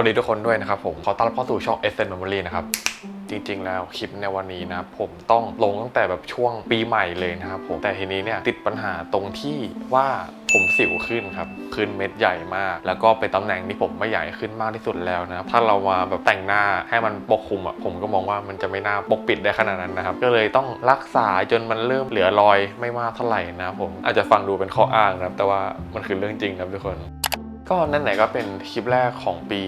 วัสดีทุกคนด้วยนะครับผม ขอต้อนรับเข้าสู่ช่อง e s s e n Memory นะครับ จริงๆ แล้วคลิปในวันนี้นะผมต้องลงตั้งแต่แบบช่วงปีใหม่เลยนะครับผม แต่ทีนี้เนี่ยติดปัญหาตรงที่ว่าผมสิวขึ้นครับ ขึ้นเม็ดใหญ่มาก แล้วก็เป็นตำแหน่งที่ผมไม่ใหญ่ขึ้นมากที่สุดแล้วนะ ถ้าเรามาแบบแต่งหน้าให้มันปกคลุมอะ ผมก็มองว่ามันจะไม่น่าปกปิดได้ขนาดนั้นนะครับ ก็เลยต้องรักษาจนมันเริ่มเหลือรอยไม่มากเท่าไหร่นะครับผม อาจจะฟังดูเป็นข้ออ้างนะครับ แต่ว่ามันคือเรื่องจริงครับทุกคน ก็นั่นไหนก็เป็นคลิปแรกของปี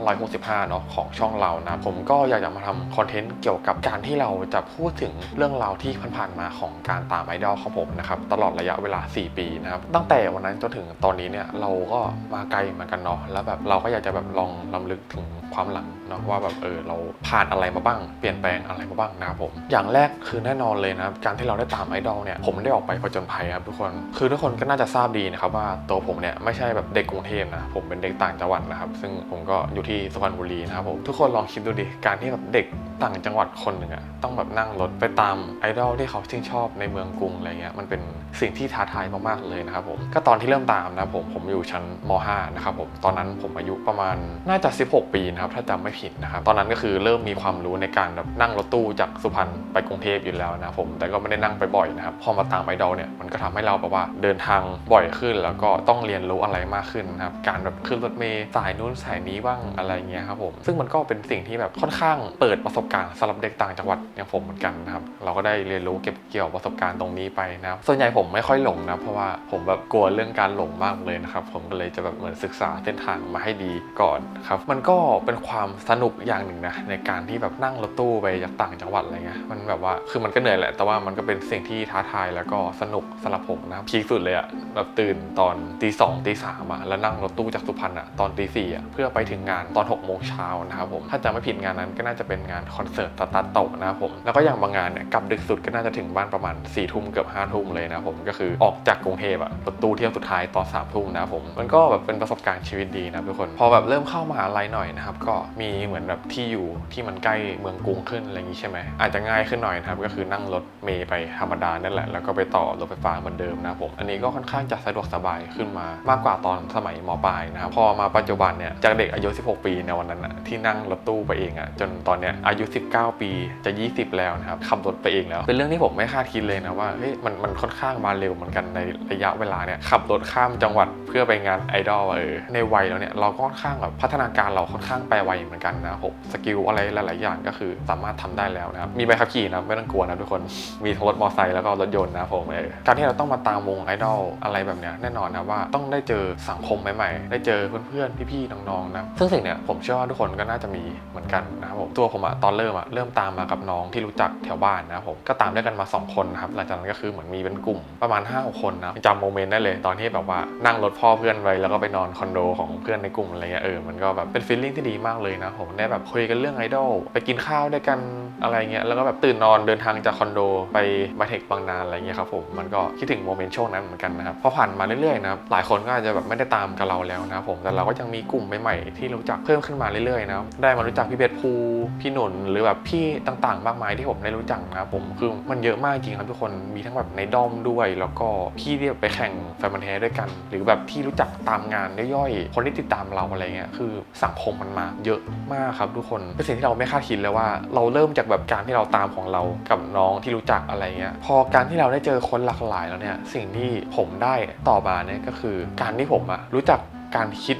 2565 เนาะของช่องเรานะ ผมก็อยากจะมาทำคอนเทนต์เกี่ยวกับการที่เราจะพูดถึงเรื่องราวที่ผ่านๆมาของการตามไอดอลของผมนะครับ ตลอดระยะเวลา 4 ปีนะครับ ตั้งแต่วันนั้นจนถึงตอนนี้เนี่ยเราก็มาไกลเหมือนกันเนาะแล้วแบบเราก็อยากจะแบบลองลำลึกถึงความหลังเนาะว่าแบบเออเราผ่านอะไรมาบ้าง เปลี่ยนแปลงอะไรมาบ้างนะครับผมอย่างแรกคือแน่นอนเลยนะการที่เราได้ตามไอดอลเนี่ยผมได้ออกไปผจญภัยครับทุกคนคือทุกคนก็น่าจะทราบดีนะครับว่าตัวผมเนี่ยไม่ใช่แบบเด็กกรุงเทพนะผมเป็นเด็กต่างจังหวัดนะครับซึ่งผมก็อยู่ที่สุพรรณบุรีนะครับผมทุกคนลองคิดดูดิการที่แบบเด็กต่างจังหวัดคนหนึ่งอะต้องแบบนั่งรถไปตามไอดอลที่เขาชื่นชอบในเมืองกรุงอะไรเงี้ยมันเป็นสิ่งที่ท้าทายมากๆเลยนะครับผมก็ตอนที่เริ่มตามนะผมผมอยู่ชั้นม .5 นะครับผมตอนนั้นผมอายุประมาณน่าจะ 16 ปีนะครับถ้าจำไม่ผิดนะครับตอนนั้นก็คือเริ่มมีความรู้ในการแบบนั่งรถตู้จากสุพรรณไปกรุงเทพอยู่แล้วนะผมแต่ก็ไม่ได้นั่งไปบ่อยนะครับพอมาตามไอดอลเนี่ยมันก็ทำให้เราแบบว่าเดินทางบ่อยขึ้น แล้วก็ต้องเรียนรู้อะไรมากขึ้นนะครับการแบบขึ้นรถเมล์สายนู้นสายนี้บ้างอะไรเงี้ยครับผมซึ่งมันก็เป็นสิ่งที่แบบค่อนข้างเปิดประสบการณ์สำหรับเด็กต่างจังหวัดอย่างผมเหมือนกันนะครับเราก็ได้เรียนรู้เก็บเกี่ยวประสบการณ์ตรงนี้ไปนะครับส่วนใหญ่ผมไม่ค่อยหลงนะเพราะว่าผมแบบกลัวเรื่องการหลงมากเลยนะครับผมก็เลยจะแบบเหมือนศึกษาเส้นทางมาให้ดีก่อนครับมันก็เป็นความสนุกอย่างหนึ่งนะในการที่แบบนั่งรถตู้ไปจากต่างจังหวัดอะไรเงี้ยมันแบบว่าคือมันก็เหนื่อยแหละ แต่ว่ามันก็เป็นสิ่งที่ท้าทายแล้วก็สนุกสำหรับผมนะพีคสุดเลยอะแบบตื่นตอนตีสองตีสามอะแล้วนั่งรถตู้จากสุพรรณอะตอนตีสี่อะเพื่อไปถึงงานตอน6กโมงเช้านะครับผมถ้าจำไม่ผิดงานนั้นก็น่าจะเป็นงานคอนเสิร์ตตาตาโตะนะครับผมแล้วก็อย่างบางงานเนี่ยกลับดึกสุดก็น่าจะถึงบ้านประมาณ4ี่ทุ่มเกือบห้าทุ่มเลยนะผมก็คือออกจากกรุงเทพอะรถตู้เที่ยวสุดท้ายตอนสามทุ่มนะครับผมมันก็แบบเป็นประสบการณ์ชีวิตดีนะทุกคนพอแบบเริ่มเข้ามหาลัยหน่อยนะครับก็มีเหมือนแบบที่อยู่ที่มันใกล้เมืองกรุงขึ้นอะไรอย่างนี้ใช่ไหมอาจจะง่ายขึ้นหน่อยนะครับก็คือนั่งรถเมย์ไปธรรมดานั่นแหละ แล้วก็ไปต่อรถไฟฟ้าเหมือนเดิมนะผมอันนี้ก็ค่อนข้างจะสะดวกสบายขึ้นมามากกว่าตอนสมัยมปลายนะครับพอมาปัจจุบันเนี่ยจากเด็กอายุ 16 ปีในวันนั้นนะที่นั่งรถตู้ไปเองอะจนตอนเนี้ยอายุ 19 ปีจะ 20 แล้วนะครับขับรถไปเองแล้ว เป็นเรื่องที่ผมไม่คาดคิดเลยนะว่าเฮ้ยมันมันค่อนข้างมาเร็วเหมือนกันในระยะเวลาเนี่ยขับรถข้ามจังหวัดเพื่อไปงานไอดอลเออในวัยแล้วเนี่ยเราก็ค่อนข้างแบบพัฒนาการเราค่อนข้างไปไวเหมือนกันนะครับผมสกิลอะไรหลาย ๆ อย่างก็คือสามารถทำได้แล้วนะครับ มีใบขับขี่นะไม่ต้องกลัวนะทุกคน มีทั้งรถมอเตอร์ไซค์แล้วก็รถยนต์นะผมเออการที่เราต้องมาตามวงไอดอลอะไรแบบเนี้ยแน่นอนนะว่าต้องได้เจอสังคมใหม่ ๆ ได้เจอเพื่อน ๆ พี่ ๆ น้อง ๆ นะ ซึ่งสิ่งเนี้ยผมเชื่อว่าทุกคนก็น่าจะมีเหมือนกันนะครับผม ตัวผมอะตอนเริ่มอะเริ่มตามมากับน้องที่รู้จักแถวบ้านนะผม ก็ตามด้วยกันมา 2 คนนะครับ หลังจากนั้นก็คือเหมือนมีเป็นกลุ่มประมาณ5้าคนนะจำโมเมนต์ได้เลยตอนที่แบบว่านั่งรถพ่อเพื่อนไปแล้วก็ไปนอนคอนโดของเพื่อนในกลุ่มอะไรเงี้ยเออมันก็แบบเป็นฟีลลิ่งที่ดีมากเลยนะผมได้แบบคุยกันเรื่องไอดอลไปกินข้าวด้วยกันอะไรเงี้ยแล้วก็แบบตื่นนอนเดินทางจากคอนโดไปมาเทคบางนาอะไรเงี้ยครับผมมันก็คิดถึงโมเมนต์ช่วงนั้นเหมือนกันนะครับพอผ่านมาเรื่อยๆนะครับหลายคนก็อาจจะแบบไม่ได้ตามกับเราแล้วนะผมแต่เราก็ยังมีกลุ่มใหม่ๆที่รู้จักเพิ่มขึ้นมาเรื่อยๆนะได้มารู้จักพี่เบสภูพี่หนุนหรือแบบพี่ต่างๆ มากมายที่ผมได้รู้จักนะครับผมคือมันเยอะมากจริงครับทุกคนมีทั้งแบบในด้อมด้วย แล้วก็พี่ที่ไปแข่งแฟนมันธุ์แท้ด้วยกัน หรือแบบที่รู้จักตามงานย่อยๆคนที่ติดตามเราอะไรเงี้ยคือสังคมมันมาเยอะมากครับทุกคนเป็นสิ่งที่เราไม่คาดคิดเลยว่า เราเริ่มจากแบบการที่เราตามของเรากับน้องที่รู้จักอะไรเงี้ยพอการที่เราได้เจอคนหลากหลายแล้วเนี่ยสิ่งที่ผมได้ต่อมาเนี่ยก็คือ การที่ผมอะรู้จักการคิด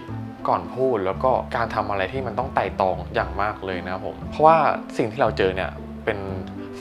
ก่อนพูดแล้วก็การทำอะไรที่มันต้องไต่ตรองอย่างมากเลยนะผม เพราะว่าสิ่งที่เราเจอเนี่ยเป็น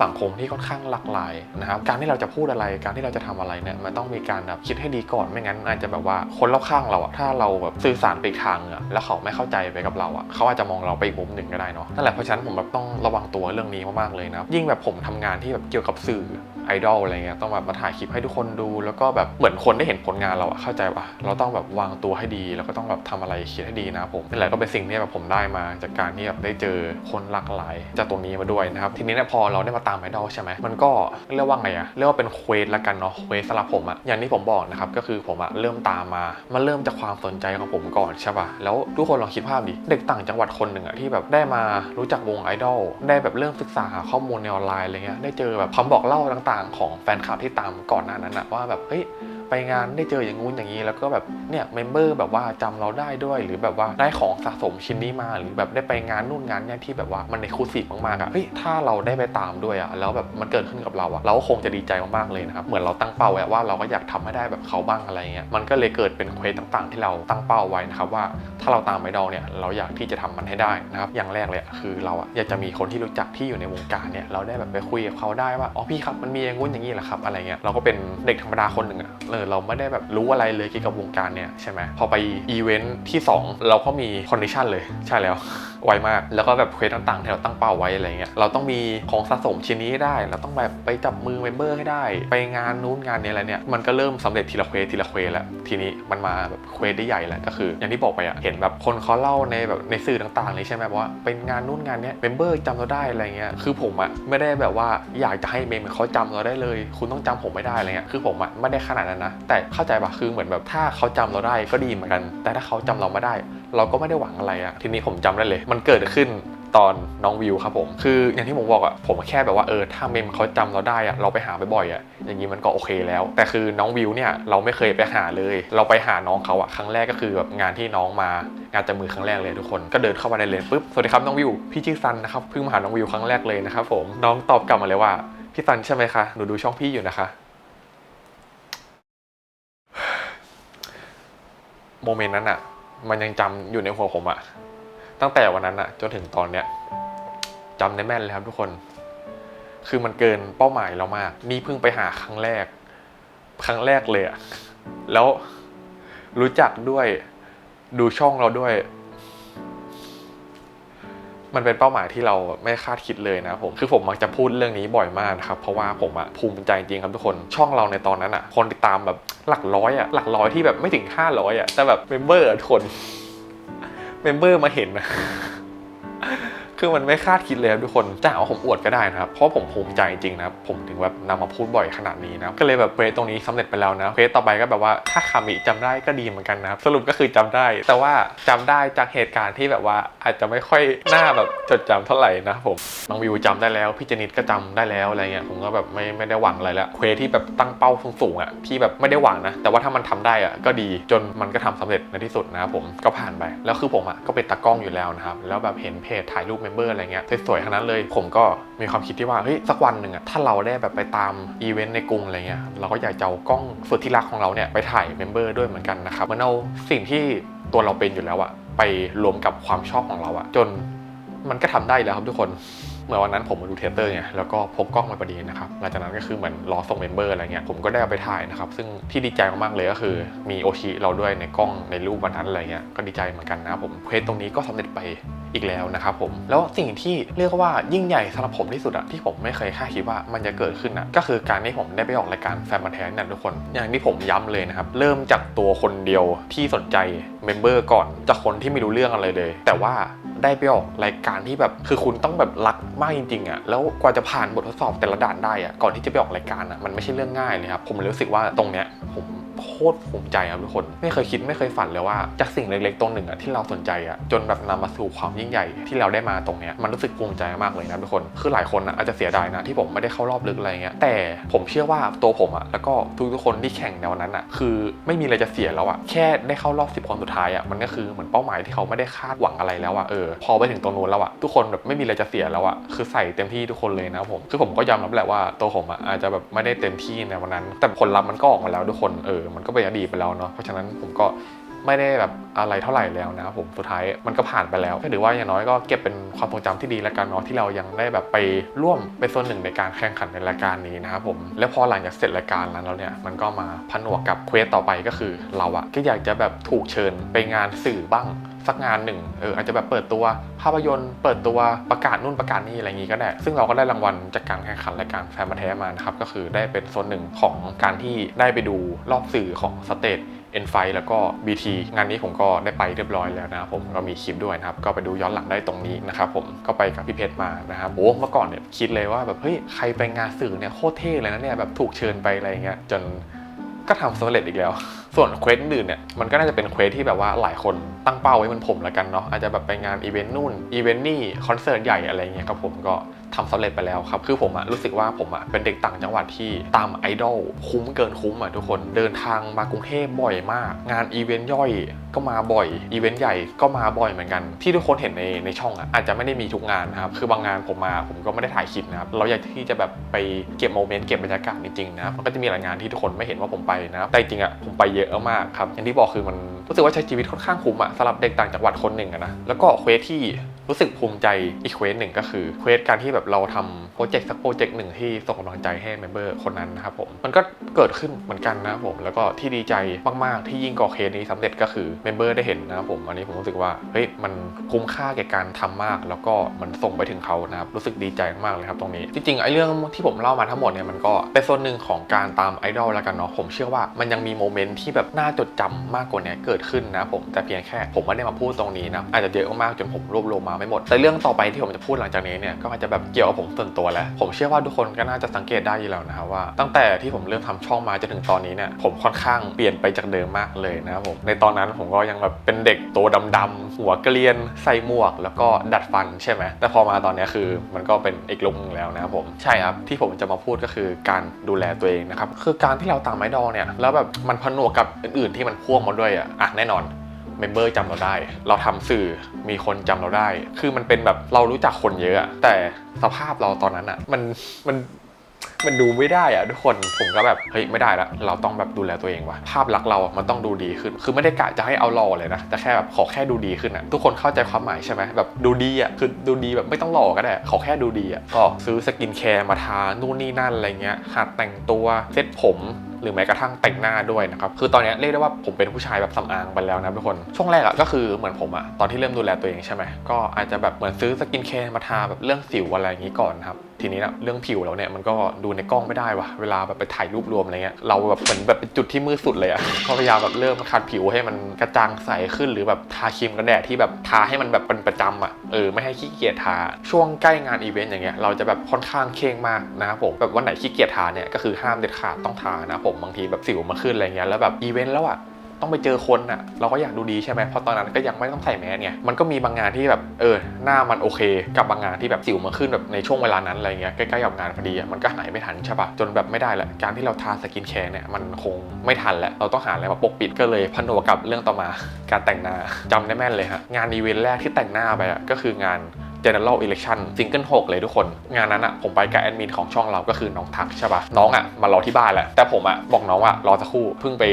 สังคมที่ค่อนข้างหลากหลายนะครับการที่เราจะพูดอะไรการที่เราจะทำอะไรเนี่ยมันต้องมีการแบบคิดให้ดีก่อนไม่งั้นอาจจะแบบว่าคนรอบข้างเราอะถ้าเราแบบสื่อสารไปทางอะแล้วเขาไม่เข้าใจไปกับเราอะเขาอาจจะมองเราไปอีกมุมหนึ่งก็ได้เนาะนั่นแหละเพราะฉะนั้นผมแบบต้องระวังตัวเรื่องนี้มากๆเลยนะยิ่งแบบผมทำงานที่แบบเกี่ยวกับสื่อไอดอลอะไรเงี้ยต้องแบบมาถ่ายคลิปให้ทุกคนดู แล้วก็แบบเหมือนคนได้เห็นผลงานเราอะเข้าใจปะเราต้องแบบวางตัวให้ดี แล้วก็ต้องแบบทำอะไรคิดให้ดีนะผมนั่นแหละก็เป็นสิ่งที่แบบผมได้มาจากการที่แบบได้เจอคนหลากหลายจากตรงนี้มาด้วยนะครับทีนี้เนี่ยพอเราได้มาตามไอดอลใช่ไหมมันก็เรียกว่าไงอะเรียกว่าเป็นเควสละกันเนาะเควสสำหรับผมอะอย่างที่ผมบอกนะครับก็คือผมอะเริ่มตามมา มันเริ่มจากความสนใจของผมก่อนใช่ปะแล้วทุกคนลองคิดภาพดิเด็กต่างจังหวัดคนหนึ่งอะที่แบบได้มารู้จักวงไอดอลได้แบบเริ่มศึกษาหาข้อมูลในออนไลน์อะไรเงี้ยได้เจอแบบคำบอกเล่าต่าง ๆ ของแฟนคลับที่ตามก่อนหน้านั้นอะว่าแบบเฮ้ย ไปงานได้เจออย่างงู้นอย่างนี้ แล้วก็แบบเนี่ยเมมเบอร์แบบว่าจำเราได้ด้วย หรือแบบว่าได้ของสะสมชิ้นนี้มา หรือแบบได้ไปงานนู่นงานเนี่ยที่แบบว่ามันในคูซีฟมากๆอะเฮ้ยถ้าเราได้ไปตามด้วยอะแล้วแบบมันเกิดขึ้นกับเราอะเราก็คงจะดีใจมากๆเลยนะครับเหมือนเราตั้งเป้าไว้ว่าเราก็อยากทำให้ได้แบบเขาบ้างอะไรเงี้ยมันก็เลยเกิดเป็นเควสต่างๆ ที่เราตั้งเป้าไว้นะครับว่าถ้าเราตามไอดอลเนี่ยเราอยากที่จะทำมันให้ได้นะครับอย่างแรกเลยคือเราอะอยากจะมีคนที่รู้จักที่อยู่ในวงการเนี่ยเราได้แบบไปคุยกับเขาได้ว่าอ๋อพี่ครับมันมีอย่างงู้นอย่างนี้แหละครับอะไรเงี้ยเราก็เป็นเด็กธรรมดาคนหนึ่งอะเออเราไม่ได้แบบรู้อะไรเลยเกี่ยวกับวงการเนี่ยใช่ไหมพอไปอีเวนท์ที่สองเราก็มีคอนดิชันเลยใช่แล้วไวมาก แล้วก็แบบเควสต่างๆที่เราตั้งเป้าไว้อะไรเงี้ยเราต้องมีของสะสมชิ้นนี้ให้ได้ เราต้องแบบไปจับมือเมมเบอร์ให้ได้ ไปงานนู้นงานนี้อะไรเนี่ยมันก็เริ่มสำเร็จทีละเควสทีละเควสแล้วทีนี้มันมาแบบเควสได้ใหญ่แล้วก็คือ อย่างที่บอกไปอะเห็นแบบคนเขาเล่าในแบบในสื่อต่างๆเลยใช่ไหมว่าเป็นงานนู้นงานนี้เมมเบอร์จำเราได้อะไรเงี้ยคือผมอะไม่ได้แบบว่าอยากจะให้เมมเขาจำเราได้เลย คุณต้องจำผมไม่ได้อะไรเงี้ยคือผมอะไม่ได้ขนาดนั้นนะแต่เข้าใจปะคือเหมือนแบบถ้าเขาจำเราได้ก็ดีเหมือนกัน แต่ถ้าเขาจำเราไม่ได้ เราก็ไม่ได้หวังอะไรอะทีนี้ผมจำได้เลยมันเกิดขึ้นตอนน้องวิวครับผม คืออย่างที่ผมบอกอะผมแค่แบบว่าเออถ้าเมมเขาจำเราได้อะเราไปหาบ่อยๆอะอย่างนี้มันก็โอเคแล้ว แต่คือน้องวิวเนี่ยเราไม่เคยไปหาเลย เราไปหาน้องเขาอะครั้งแรกก็คือแบบงานที่น้องมางานจับมือครั้งแรกเลยทุกคนก็เดินเข้ามาในเลนปุ๊บสวัสดีครับน้องวิวพี่ชื่อซันนะครับเพิ่งมาหาน้องวิวครั้งแรกเลยนะครับผมน้องตอบกลับมาเลยว่าพี่ซันใช่ไหมคะหนูดูช่องพี่อยู่นะคะโมเมนต์นั้นอะมันยังจำอยู่ในหัวผมอะ ตั้งแต่วันนั้นอะจนถึงตอนเนี้ยจำได้แม่นเลยครับทุกคน คือมันเกินเป้าหมายเรามาก นี่เพิ่งไปหาครั้งแรก ครั้งแรกเลยอะแล้วรู้จักด้วยดูช่องเราด้วย มันเป็นเป้าหมายที่เราไม่คาดคิดเลยนะผม คือผมมักจะพูดเรื่องนี้บ่อยมากนะครับ เพราะว่าผมอะภูมิใจจริงครับทุกคน ช่องเราในตอนนั้นอะคนติดตามแบบหลักร้อยอะหลักร้อยที่แบบไม่ถึง500อะแต่แบบเมมเบอร์ทุกคน มมเบอร์มาเห็นนะ คือมันไม่คาดคิดเลยทุกคนจะหาว่าผมอวดก็ได้นะครับ เพราะผมภูมิใจจริงนะครับผมถึงแบบนำมาพูดบ่อยขนาดนี้นะก็เลยแบบเควสตรงนี้สำเร็จไปแล้วนะเควสต่อไปก็แบบว่าถ้าคามิจำได้ก็ดีเหมือนกันนะครับสรุปก็คือจำได้ แต่ว่าจำได้จากเหตุการณ์ที่แบบว่าอาจจะไม่ค่อยน่าแบบจดจำเท่าไหร่นะผมน้องวิวจำได้แล้วพี่เจนิดก็จำได้แล้วอะไรเงี้ยผมก็แบบไม่ไม่ได้หวังอะไรแล้วเควสที่แบบตั้งเป้าสูงๆอะที่แบบไม่ได้หวังนะ แต่ว่าถ้ามันทำได้อะก็ดีจนมันก็ทำสำเร็จในที่สุดนะครับผมก็ผ่านไปแล้วคือผมอะก็เป็นตากล้องอยู่แล้วนะครับแล้วแบบเห็นเพจถ่ายรูปเบอร์อะไรเงี้ยสวยๆทั้งนั้นเลย ผมก็มีความคิดที่ว่าเฮ้ยสักวันหนึ่งอะถ้าเราได้แบบไปตามอีเวนต์ในกรุงอะไรเงี้ยเราก็อยากจะเอากล้องสุดที่รักของเราเนี่ยไปถ่ายเมมเบอร์ด้วยเหมือนกันนะครับเมือนเอาสิ่งที่ตัวเราเป็นอยู่แล้วอะไปรวมกับความชอบของเราอะจนมันก็ทำได้แล้วครับทุกคนเมื่อวันนั้นผมมาดูเทเตอร์ไงแล้วก็พกกล้องมาพอดีนะครับหลังจากนั้นก็คือเหมือนรอส่งเมมเบอร์อะไรเงี้ยผมก็ได้เอาไปถ่ายนะครับ ซึ่งที่ดีใจมากๆเลยก็คือ มีโอชิเราด้วยในกล้องในรูปวันนั้นอะไรเงี้ยก็ดีใจเหมือนกันนะผมเควสตรงนี้ก็สำเร็จไป อีกแล้วนะครับผม แล้วสิ่งที่เรียกว่ายิ่งใหญ่สำหรับผมที่สุดอะที่ผมไม่เคยคาดคิดว่ามันจะเกิดขึ้นอะก็คือการที่ผมได้ไปออกรายการแฟนบันแท้นั่นทุกคน อย่างที่ผมย้ำเลยนะครับ เริ่มจากตัวคนเดียวที่สนใจเมมเบอร์ก่อนจากคนที่ไม่รู้เรื่องอะไรเลย แต่ว่าได้ไปออกรายการที่แบบคือคุณต้องแบบรักมากจริงๆอะ่ะแล้วกว่าจะผ่านบททดสอบแต่ละด่านได้อะ่ะก่อนที่จะไปออกรายการอะ่ะมันไม่ใช่เรื่องง่ายเลยครับผมรู้สึกว่าตรงเนี้ยผม โคตรภูมิใจครับทุกคน ไม่เคยคิดไม่เคยฝันเลยว่าจากสิ่งเล็กๆตรงหนึ่งอะ่ะที่เราสนใจอะ่ะจนแบบนำมาสู่ความยิ่งใหญ่ที่เราได้มาตรงเนี้ยมันรู้สึกภูมิใจมากเลยนะทุกคน คือหลายคนอะอาจจะเสียดายนะที่ผมไม่ได้เข้ารอบลึกอะไรเงี้ยแต่ผมเชื่อว่าตัวผมอะ่ะแล้วก็ทุกๆคนที่แข่งในวันนั้นอะ่ะคือไม่มีอะไรจะเสียแล้วอะ่ะแค่ได้เข้ารอบ 10 คนสุดท้ายอะ่ะมันก็คือเหมือนเป้าหมายที่เขาไม่ได้คาดหวังอะไรแล้วอะ่ะเออพอไปถึงตรงนู้นแล้วอะ่ะทุกคนแบบไม่มีอะไรจะเสียแล้วอะ่ะคือใส่เต็มที่ทุกคนเลยนะผมคือผมก็ยอมรับแหละว่าตัวผมอะอาจจะแบบไม่ได้เต็มที่ในวันนั้น แต่ผลลัพธ์มันก็ออกมาแล้วทุกคนเออมันก็เป็นอดีตไปแล้วเนาะเพราะฉะนั้นผมก็ไม่ได้แบบอะไรเท่าไหร่แล้วนะครับผมสุดท้ายมันก็ผ่านไปแล้วถือว่าอย่างน้อยก็เก็บเป็นความทรงจำที่ดีและกันเนาะที่เรายังได้แบบไปร่วมเป็นส่วนหนึ่งในการแข่งขันในรายการนี้นะครับผมแล้วพอหลังจากเสร็จรายการแล้วเนี่ยมันก็มาผนวกกับเควสต่อไปก็คือ เราอะก็อยากจะแบบถูกเชิญไปงานสื่อบ้าง สักงานหนึ่งเอออาจจะแบบเปิดตัวภาพยนตร์เปิดตัวประกาศนู่นประกาศนี่อะไรอย่างงี้ก็ได้ซึ่งเราก็ได้รางวัลจากการแข่งขันรายการแฟนมาแท้มานะครับก็คือได้เป็นส่วนหนึ่งของการที่ได้ไปดูรอบสื่อของสเตทเอ็นไฟแล้วก็ BT งานนี้ผมก็ได้ไปเรียบร้อยแล้วนะครับผมก็มีคลิปด้วยนะครับ ก็ไปดูย้อนหลังได้ตรงนี้นะครับผมก็ไปกับพี่เพชรมานะครับโอ้เมื่อก่อนเนี่ยคิดเลยว่าแบบเฮ้ยใครไปงานสื่อเนี่ยโคตรเท่เลยนะเนี่ยแบบถูกเชิญไปอะไรเงี้ยจนก็ทำสำเร็จอีกแล้ว ส่วนเควสอื่นเนี่ยมันก็น่าจะเป็นเควสที่แบบว่าหลายคนตั้งเป้าไว้เหมันผมละกันเนาะอาจจะแบบไปงานอีเวนต์นู่นอีเวนต์นี่คอนเสิร์ตใหญ่อะไรเงี้ยครับผมก็ทำสำเร็จไปแล้วครับ คือผมอะรู้สึกว่าผมอะเป็นเด็กต่างจังหวัดที่ตามไอดอลคุ้มเกินคุ้มอะทุกคนเดินทางมากรุงเทพบ่อยมาก งานอีเวนต์ย่อยก็มาบ่อยอีเวนต์ใหญ่ก็มาบ่อยเหมือนกัน ที่ทุกคนเห็นในในช่องอะอาจจะไม่ได้มีทุกงานนะครับคือบางงานผมมาผมก็ไม่ได้ถ่ายคลิปนะครับเราอยากที่จะแบบไปเก็บโมเมนต์เก็บบรรยากาศจริงๆนะมันก็จะมีหลายงานที่ทุกคนไม่เห็นว่าผมไปนะแต่จริงๆอะผมไปเยอะมากครับอย่างที่บอกคือมันรู้สึกว่าใช้ชีวิตค่อนข้างคุ้มอะสำหรับเด็กต่างจังหวัดคนหนึ่งอะนะแล้วก็เควสที่ รู้สึกภูมิใจอีกเควสหนึ่งก็คือเควสการที่แบบเราทำโปรเจกต์สักโปรเจกต์หนึ่งที่ส่งกำลังใจให้เมมเบอร์คนนั้นนะครับผมมันก็เกิดขึ้นเหมือนกันนะครับผมแล้วก็ที่ดีใจมากๆที่ยิ่งกว่าเคสนี้สำเร็จก็คือเมมเบอร์ได้เห็นนะครับผมอันนี้ผมรู้สึกว่าเฮ้ยมันคุ้มค่าแก่การทำมาก แล้วก็มันส่งไปถึงเขานะครับรู้สึกดีใจมากเลยครับตรงนี้ จริงๆไอ้เรื่องที่ผมเล่ามาทั้งหมดเนี่ยมันก็เป็นส่วนหนึ่งของการตามไอดอลแล้วกันเนาะผมเชื่อว่ามันยังมีโมเมนต์ที่แบบน่าจดจำมากกว่านี้เกิดขึ้นนะผมแต่เพียงแค่ผมไม่ได้มาพูดตรงนี้นะอาจจะเยอะมากจนผมรวบรวมมาไม่หมด แต่เรื่องต่อไปที่ผมจะพูดหลังจากนี้เนี่ยก็อาจจะแบบเกี่ยวกับผมส่วนตัวแล้ว ผมเชื่อว่าทุกคนก็น่าจะสังเกตได้อยู่แล้วนะครับว่า ตั้งแต่ที่ผมเริ่มทำช่องมาจนถึงตอนนี้เนี่ยผมค่อนข้างเปลี่ยนไปจากเดิมมากเลยนะครับผมในตอนนั้นผมก็ยังแบบเป็นเด็กตัวดำๆหัวเกรียนใส่หมวก แล้วก็ดัดฟันใช่ไหมแต่พอมาตอนนี้คือมันก็เป็นอีกลุคหนึงแล้วนะครับผมใช่ครับที่ผมจะมาพูดก็คือการดูแลตัวเองนะครับคือการที่เราตามไอดอลเนี่ยแล้วแบบมันผนวกกับอื่นๆที่มันพ่วงมาด้วยอะอะแน่นอน เมมเบอร์จำเราได้ เราทำสื่อมีคนจำเราได้ คือมันเป็นแบบเรารู้จักคนเยอะอะ แต่สภาพเราตอนนั้นอะมันมันมันดูไม่ได้อะทุกคนผมก็แบบเฮ้ยไม่ได้ละเราต้องแบบดูแลตัวเองว่ะภาพลักษณ์เรามันต้องดูดีขึ้น คือไม่ได้กะจะให้เอาหล่อเลยนะแต่แค่แบบขอแค่ดูดีขึ้นอะทุกคนเข้าใจความหมายใช่ไหมแบบดูดีอะคือดูดีแบบไม่ต้องหล่อก็ได้ขอแค่ดูดีอะก็ซื้อสกินแคร์มาทานู่นนี่นั่นอะไรเงี้ยหัดแต่งตัวเซ็ตผม หรือแม้กระทั่งแต่งหน้าด้วยนะครับคือตอนนี้เรียกได้ว่าผมเป็นผู้ชายแบบสำอางไปแล้วนะทุกคน ช่วงแรกอะก็คือเหมือนผมอะตอนที่เริ่มดูแลตัวเองใช่ไหมก็อาจจะแบบเหมือนซื้อสกินแคร์มาทาแบบเรื่องสิวอะไรอย่างนี้ก่อนครับ ทีนี้นะเรื่องผิวเราเนี่ยมันก็ดูในกล้องไม่ได้วะเวลาแบบไปถ่ายรูปรวมอะไรเงี้ยเราแบบเหมือนแบบเป็นจุดที่มืดสุดเลยอะก็พยายามแบบเริ่มขัดผิวให้มันกระจ่างใสขึ้นหรือแบบทาครีมกันแดดที่แบบทาให้มันแบบเป็นประจำอะเออไม่ให้ขี้เกียจทาช่วงใกล้งานอีเวนต์อย่างเงี้ยเราจะแบบค่อนข้างเคร่งมากนะครับผมแบบวันไหนขี้เกียจทาเนี่ยก็คือห้ามเด็ดขาดต้องทานะผมบางทีแบบสิวมาขึ้นอะไรเงี้ยแล้วแบบอีเวนต์แล้วอะ ต้องไปเจอคนอะ เราก็อยากดูดีใช่ไหมเพราะตอนนั้นก็ยังไม่ต้องใส่แมสไงมันก็มีบางงานที่แบบเออหน้ามันโอเค กับบางงานที่แบบสิวมาขึ้นแบบในช่วงเวลานั้นอะไรเงี้ยใกล้ๆกับงานพอดีอะมันก็หายไม่ทันใช่ปะจนแบบไม่ได้ละการที่เราทาสกินแคร์เนี่ยมันคงไม่ทันแหละเราต้องหาอะไรมาปกปิดก็เลยผนวกกับเรื่องต่อมาการแต่งหน้าจำได้แม่นเลยฮะงานอีเวนต์แรกที่แต่งหน้าไปอะก็คืองาน General Election ซิงเกิล6เลยทุกคน งานนั้นอะผมไปกับแอดมินของช่องเราก็คือน้องทักใช่ปะน้องอะมารอที่บ้านแหละแต่ผมอะบอกน้องว่ารอสักครู่เพิ่งไป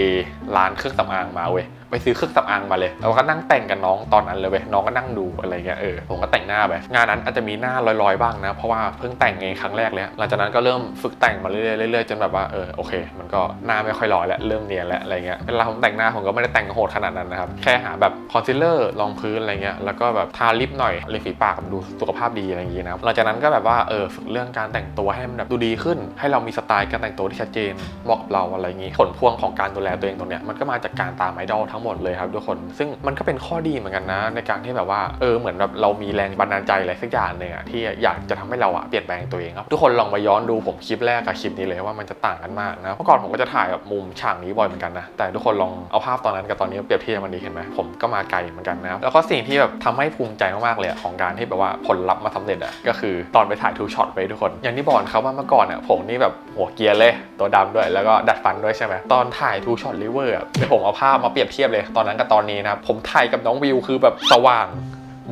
ร้านเครื่องสำอางมาเว้ยไปซื้อเครื่องสำอางมาเลยแล้วก็นั่งแต่งกับน้องตอนนั้นเลยเว้ยน้องก็นั่งดูอะไรเงี้ยเออผมก็แต่งหน้าไปงานนั้นอาจจะมีหน้าลอยๆบ้างนะ เพราะว่าเพิ่งแต่งเองครั้งแรกเลยหลังจากนั้นก็เริ่มฝึกแต่งมาเรื่อยๆเรื่อยๆจนแบบว่าเออโอเค มันก็หน้าไม่ค่อยลอยแล้วเริ่มเนียนแล้วอะไรเงี้ยเวลาผมแต่งหน้าผมก็ไม่ได้แต่งโหดขนาดนั้นนะครับแค่หาแบบคอนซีลเลอร์รองพื้นอะไรเงี้ยแล้วก็แบบทาลิปหน่อยริมฝีปากดูสุขภาพดีอะไรอย่างงี้นะครับหลังจากนั้นก็แบบว่าเออฝึกเรื่องการแต่งตัวให้มันแบบดูดีขึ้น ให้เรามีสไตล์การแต่งตัวที่ชัดเจนเหมาะกับเราอะไรอย่างงี้ผลพวงของการดูแลตัวเองตรงเนี้ยมันก็มาจากการตามไอดอลทั้งหมดเลยครับทุกคน ซึ่งมันก็เป็นข้อดีเหมือนกันนะ ในการที่แบบว่าเออเหมือนแบบเรามีแรงบันดาลใจอะไรสักอย่างหนึ่งอะที่อยากจะทำให้เราอะเปลี่ยนแปลงตัวเองครับทุกคนลองมาย้อนดูผมคลิปแรกกับคลิปนี้เลยว่ามันจะต่างกันมากนะเมื่อก่อนผมก็จะถ่ายแบบมุมฉากนี้บ่อยเหมือนกันนะแต่ทุกคนลองเอาภาพตอนนั้นกับตอนนี้เปรียบเทียบมันดีเห็นไหมผมก็มาไกลเหมือนกันนะแล้วก็สิ่งที่แบบทำให้ภูมิใจมากๆเลยของการที่แบบว่าผลลัพธ์มาสำเร็จอะก็คือตอนไปถ่ายทูช็อตไปทุกคน อย่างที่บอกนะครับว่าเมื่อก่อนอะผมนี่แบบหัวเกียร์เลย ตัวดำด้วย แล้วก็ดัดฟันด้วยใช่ไหมตอนถ่ายทูช็อตริเวอร์อะเดี๋ยวผมเอาภาพมาเปรียบเทียบเลยตอนนั้นกับตอนนี้นะครับผมถ่ายกับน้องวิวคือแบบสว่าง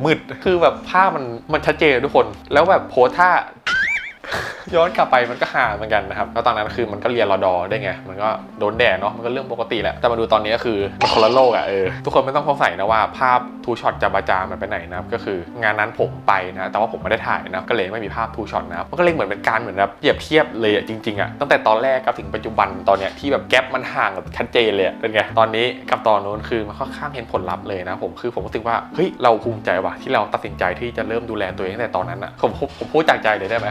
มืดคือแบบภาพมันมันชัดเจนทุกคน แล้วแบบโพสท่า ย้อนกลับไปมันก็หาเหมือนกันนะครับแล้วตอนนั้นคือมันก็เรียนรอดอได้ไง มันก็โดนแดดเนาะ มันก็เรื่องปกติแหละ แต่มาดูตอนนี้ก็คือมันคนละโลกอะ่ะเออ ทุกคนไม่ต้องสงสัยนะว่าภาพทูช็อตจะบาจามันไปไหนนะครับ ก็คืองานนั้นผมไปนะ แต่ว่าผมไม่ได้ถ่ายนะ ก็เลยไม่มีภาพทูช็อตนะมันก็เลยเหมือนเป็นการเหมือนแบบเปรียบเทียบเลยอะจริงๆอะตั้งแต่ตอนแรกกับถึงปัจจุบันตอนเนี้ยที่แบบแกลบมันห่างแบบชัดเจนเลยเป็นไง ตอนนี้กับตอนนู้นคือมันค่อนข้างเห็นผลลัพธ์เลยนะ ผมคือผมรู้สึกว่าเฮ้ยเราภูมิใจว่ะที่เราตัดสินใจที่จะเริ่มดูแลตัวเองตั้งแต่ตอนนั้นอะผมผมพูดจากใจเลยได้ไหม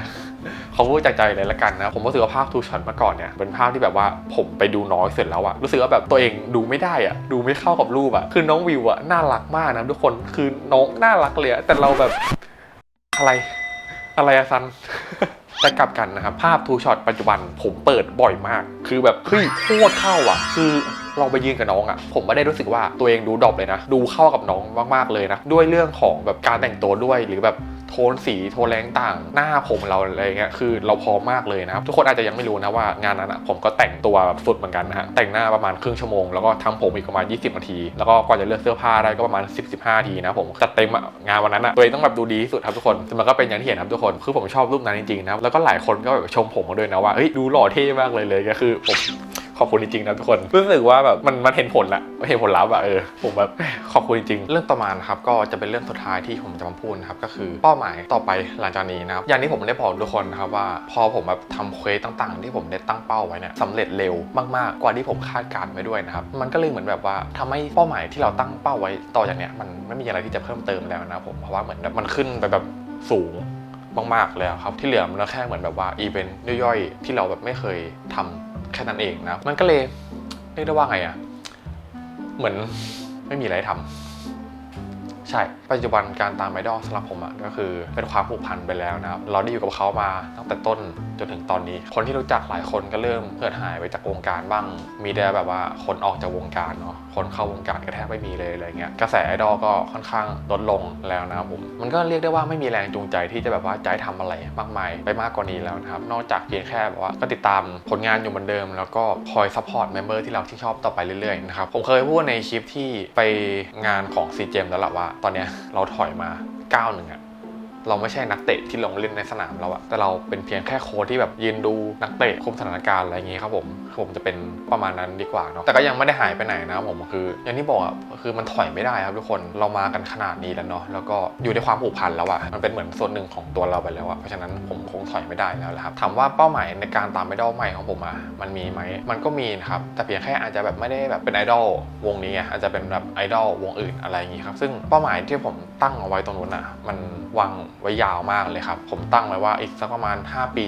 เขาพูดจากใจเลยละกันนะ ผมรู้สึกว่าภาพทูช็อตมาก่อนเนี่ยเป็นภาพที่แบบว่าผมไปดูน้อยเสร็จแล้วอะรู้สึกว่าแบบตัวเองดูไม่ได้อะดูไม่เข้ากับรูปอะคือน้องวิวอะน่ารักมากนะทุกคนคือน้องน่ารักเลยอแต่เราแบบอะไรอะไรอะซันแต่กลับกันนะครับ ภาพทูช็อตปัจจุบันผมเปิดบ่อยมาก คือแบบเฮ้ยโคตรเข้าอะ คือเราไปยืนกับน้องอะ ผมไม่ได้รู้สึกว่าตัวเองดูดรอปเลยนะ ดูเข้ากับน้องมากๆเลยนะ ด้วยเรื่องของแบบการแต่งตัวด้วยหรือแบบ โทนสีโทนแรงต่าง หน้าผมเราอะไรเงี้ยคือเราพร้อมมากเลยนะครับ ทุกคนอาจจะยังไม่รู้นะว่างานนั้นอะผมก็แต่งตัวแบบสุดเหมือนกันนะฮะแต่งหน้าประมาณครึ่งชั่วโมงแล้วก็ทำผมอีกประมาณ 20นาที แล้วก็กว่าจะเลือกเสื้อผ้าได้ก็ประมาณ 10-15นาทีนะผมจัดเต็มงานวันนั้นอะตัวเองต้องแบบดูดีที่สุดครับทุกคนแต่มันก็เป็นอย่างที่เห็นครับทุกคนคือผมชอบรูปนั้นจริงๆนะแล้วก็หลายคนก็แบบชมผมมาด้วยนะว่าเฮ้ยดูหล่อเท่มากเลยเลยก็คือผม อบคุณจริงๆนะทุกคน รู้สึกว่าแบบมันมันเห็นผลละเห็นผลลัพธ์อะเออผมแบบขอบคุณจริงๆ เรื่องต่อมานะครับก็จะเป็นเรื่องสุดท้ายที่ผมจะมาพูดนะครับก็คือเป้าหมายต่อไปหลังจากนี้นะครับอย่างที่ผมได้บอกทุกคนนะครับว่า พอผมแบบทำเควสต่างๆ ที่ผมได้ตั้งเป้าไว้เนี่ยสำเร็จเร็วมากๆ กว่าที่ผมคาดการณ์ไว้ด้วยนะครับมันก็เลยเหมือนแบบว่าทำให้เป้าหมายที่เราตั้งเป้าไว้ต่อจากเนี้ยมันไม่มีอะไรที่จะเพิ่มเติมแล้วนะผมเพราะว่าเหมือนแบบมันขึ้นไปแบบสูงมากๆเลยอะครับ ที่เหลือมันก็แค่เหมือนแบบว่าอีเวนต์ย่อยๆ ที่เราแบบไม่เคยทำ แค่นั้นเองนะ มันก็เลยเรียกได้ว่าไงอะเหมือนไม่มีอะไรให้ทำ ใช่ ปัจจุบันการตามไอดอลสำหรับผมอะก็คือเป็นความผูกพันไปแล้วนะครับ เราได้อยู่กับเขามาตั้งแต่ต้นจนถึงตอนนี้ คนที่รู้จักหลายคนก็เริ่มเพื่อนหายไปจากวงการบ้าง มีแต่แบบว่าคนออกจากวงการเนาะ คนเข้าวงการก็แทบไม่มีเลยอะไรเงี้ย กระแสไอดอลก็ค่อนข้างลดลงแล้วนะครับผม มันก็เรียกได้ว่าไม่มีแรงจูงใจที่จะแบบว่าให้ทำอะไรมากมายไปมากกว่านี้แล้วนะครับ นอกจากเพียงแค่แบบว่าก็ติดตามผลงานอยู่เหมือนเดิม แล้วก็คอยซัพพอร์ตเมมเบอร์ที่เราที่นชอบต่อไปเรื่อยๆนะครับ ผมเคยพูดในคลิปที่ไปงานของซีเจมแล้วแหละว่าตอนเนี้ยเราถอยมาก้าวหนึ่งอะ เราไม่ใช่นักเตะที่ลงเล่นในสนามเราอะแต่เราเป็นเพียงแค่โค้ชที่แบบยืนดูนักเตะคุมสถานการณ์อะไรอย่างงี้ครับผมผมจะเป็นประมาณนั้นดีกว่าเนาะแต่ก็ยังไม่ได้หายไปไหนนะผมคือ อย่างที่บอกอะคือมันถอยไม่ได้ครับทุกคนเรามากันขนาดนี้แล้วเนาะแล้วก็อยู่ในความผูกพันแล้วอะมันเป็นเหมือนส่วนหนึ่งของตัวเราไปแล้วอะเพราะฉะนั้นผมคงถอยไม่ได้แล้วแหละครับถามว่าเป้าหมายในการตามไอดอลใหม่ของผมอะมันมีไหมมันก็มีนะครับแต่เพียงแค่อาจจะแบบไม่ได้แบบเป็นไอดอลวงนี้อาจจะเป็นแบบไอดอลวงอื่นอะไรอย่างงี้ครับซึ่งเป้าหมายที่ผมตั้งเอาไว้ตรงนู้นอะมันวางไว้ยาวมากเลยครับ ผมตั้งไว้ว่าอีกสักประมาณ 5 ปี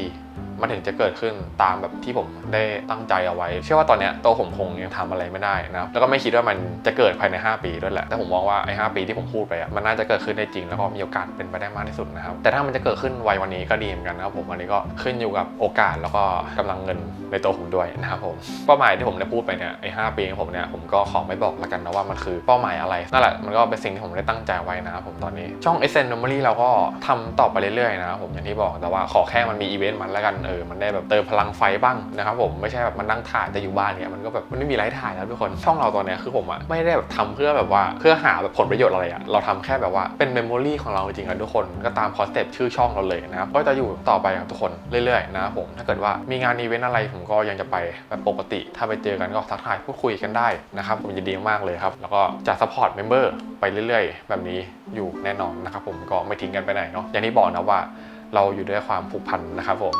มันถึงจะเกิดขึ้นตามแบบที่ผมได้ตั้งใจเอาไว้ เชื่อว่าตอนเนี้ยตัวผมคงยังทำอะไรไม่ได้นะครับแล้วก็ไม่คิดว่ามันจะเกิดภายใน 5 ปีด้วยแหละ แต่ผมมองว่าไอ้หปีที่ผมพูดไปอะมันน่าจะเกิดขึ้นได้จริง แล้วก็มีโอกาสเป็นไปได้มากที่สุดนะครับแต่ถ้ามันจะเกิดขึ้นไววันนี้ก็ดีเหมือนกันนะครับผมอันนี้ก็ขึ้นอยู่กับโอกาสแล้วก็กำลังเงินในตัวผมด้วยนะครับผมเป้าหมายที่ผมได้พูดไปเนี่ยไอ้หปีของผมเนี่ยผมก็ขอไม่บอกละกันนะว่ามันคือเป้าหมายอะไรนั่นแหละมันก็เป็นสิ่งที่ผมได้ตั้งใจไว้นะครับผมตอนนี้ช่อง s n n o m a l y เราก็ทำต่อไปเรื่อยๆนะครับผมอย่างที่บอกแต่ว่าขอแค่มันมีอีเวนต์มันล้วกันเออมันได้แบบเติมพลังไฟบ้างนะครับผมไม่ใช่แบบมันนั่งถ่ายแต่อยู่บ้านเนี่ยมันก็แบบมันไม่มีไรถ่ายแล้วทุกคนช่องเราตอนนี้คือผมอะไม่ได้แบบทำเพื่อแบบว่าเพื่อหาแบบผลประโยชน์อะไรอะเราทำแค่แบบว่าเป็นเมมโมรีของเราจริงๆอะทุกคนก็ตามคอนเซปต์ชื่อช่องเราเลยนะครับก็จะอยู่ต่อไปกับทุกคนเรื่อยๆนะครับผมถ้าเกิดว่ามีงานอีเวนต์อะไรผมก็ยังจะไปแบบปกติ ถ้าไปเจอกันก็ทักทายพูดคุยกันได้นะครับผมยินดีมากเลยครับแล้วก็จะซัพพอร์ตเมมเบอร์ไปเรื่อยๆ แบบนี้อยู่แน่นอนนะครับผมก็ไม่ทิ้งกันไปไหนเนาะอย่างที่บอกนะว่าเราอยู่ด้วยความผูกพันนะครับผม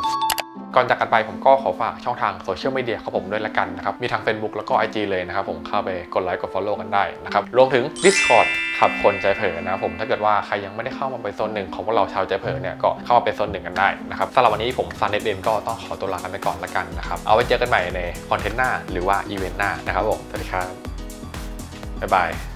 ก่อนจากกันไปผมก็ขอฝากช่องทางโซเชียลมีเดียของผมด้วยละกันนะครับ มีทาง Facebook แล้วก็ IG เลยนะครับผมเข้าไปกดไลค์กด Follow กันได้นะครับ รวมถึง Discord ขับคนใจเผลอนะผมถ้าเกิดว่าใครยังไม่ได้เข้ามาเป็นโซนหนึ่งของพวกเราชาวใจเผลอเนี่ยก็เข้ามาเป็นโซนหนึ่งกันได้นะครับสำหรับวันนี้ผมซันเดเดนก็ต้องขอตัวลากันไปก่อนละกันนะครับเอาไว้เจอกันใหม่ในคอนเทนต์หน้าหรือว่าอีเวนต์หน้านะครับผมสวัสดีครับบ๊ายบาย